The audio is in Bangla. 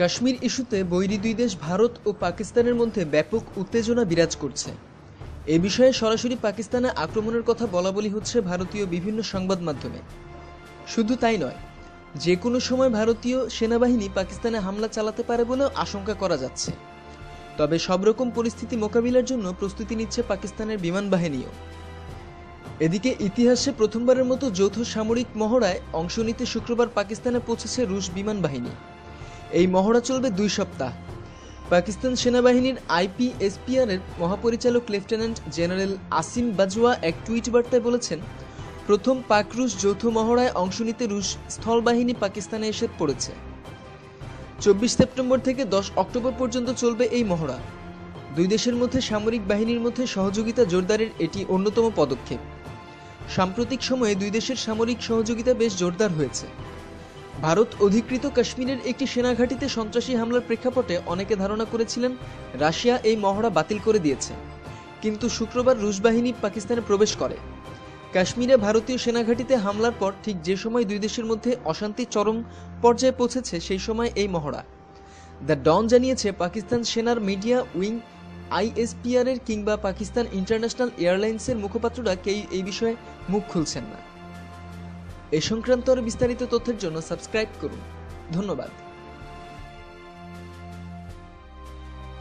কাশ্মীর ইস্যুতে বৈরী দুই দেশ ভারত ও পাকিস্তানের মধ্যে ব্যাপক উত্তেজনা বিরাজ করছে। এ বিষয়ে সরাসরি পাকিস্তানে আক্রমণের কথা বলা বলি হচ্ছে ভারতীয় বিভিন্ন সংবাদ মাধ্যমে। শুধু তাই নয় যে কোনো সময় ভারতীয় সেনাবাহিনী পাকিস্তানে হামলা চালাতে পারে বলেও আশঙ্কা করা যাচ্ছে। তবে সব রকম পরিস্থিতি মোকাবিলার জন্য প্রস্তুতি নিচ্ছে পাকিস্তানের বিমান বাহিনীও। এদিকে ইতিহাসে প্রথমবারের মতো যৌথ সামরিক মহড়ায় অংশ নিতে শুক্রবার পাকিস্তানে পৌঁছেছে রুশ বিমান বাহিনী। এই মহড়া চলবে দুই সপ্তাহ। পাকিস্তান সেনাবাহিনীর আইপিএসপিআর এর মহাপরিচালক লেফটেন্যান্ট জেনারেল আসিম বাজওয়া এক টুইট বার্তায় বলেছেন, প্রথম পাক রুশ যৌথ মহড়ায় অংশ নিতে রুশ স্থলবাহিনী পাকিস্তানে এসে পড়েছে। চব্বিশ সেপ্টেম্বর থেকে দশ অক্টোবর পর্যন্ত চলবে এই মহড়া। দুই দেশের মধ্যে সামরিক বাহিনীর মধ্যে সহযোগিতা জোরদারের এটি অন্যতম পদক্ষেপ। সাম্প্রতিক সময়ে দুই দেশের সামরিক সহযোগিতা বেশ জোরদার হয়েছে। ভারত অধিকৃত কাশ্মীরের একটি সেনাঘাঁটিতে সন্ত্রাসী হামলার প্রেক্ষাপটে অনেকে ধারণা করেছিলেন রাশিয়া এই মহড়া বাতিল করে দিয়েছে। কিন্তু শুক্রবার রুশ বাহিনী পাকিস্তানে প্রবেশ করে। কাশ্মীরে ভারতীয় সেনাঘাঁটিতে হামলার পর ঠিক যে সময় দুই দেশের মধ্যে অশান্তি চরম পর্যায়ে পৌঁছেছে, সেই সময় এই মহড়া। দ্য ডন জানিয়েছে, পাকিস্তান সেনার মিডিয়া উইং আইএসপিআর এর কিংবা পাকিস্তান ইন্টারন্যাশনাল এয়ারলাইন্সের মুখপাত্ররা কেউ এই বিষয়ে মুখ খুলছেন না। এ সংক্রান্ত আরও বিস্তারিত তথ্যের জন্য সাবস্ক্রাইব করুন। ধন্যবাদ।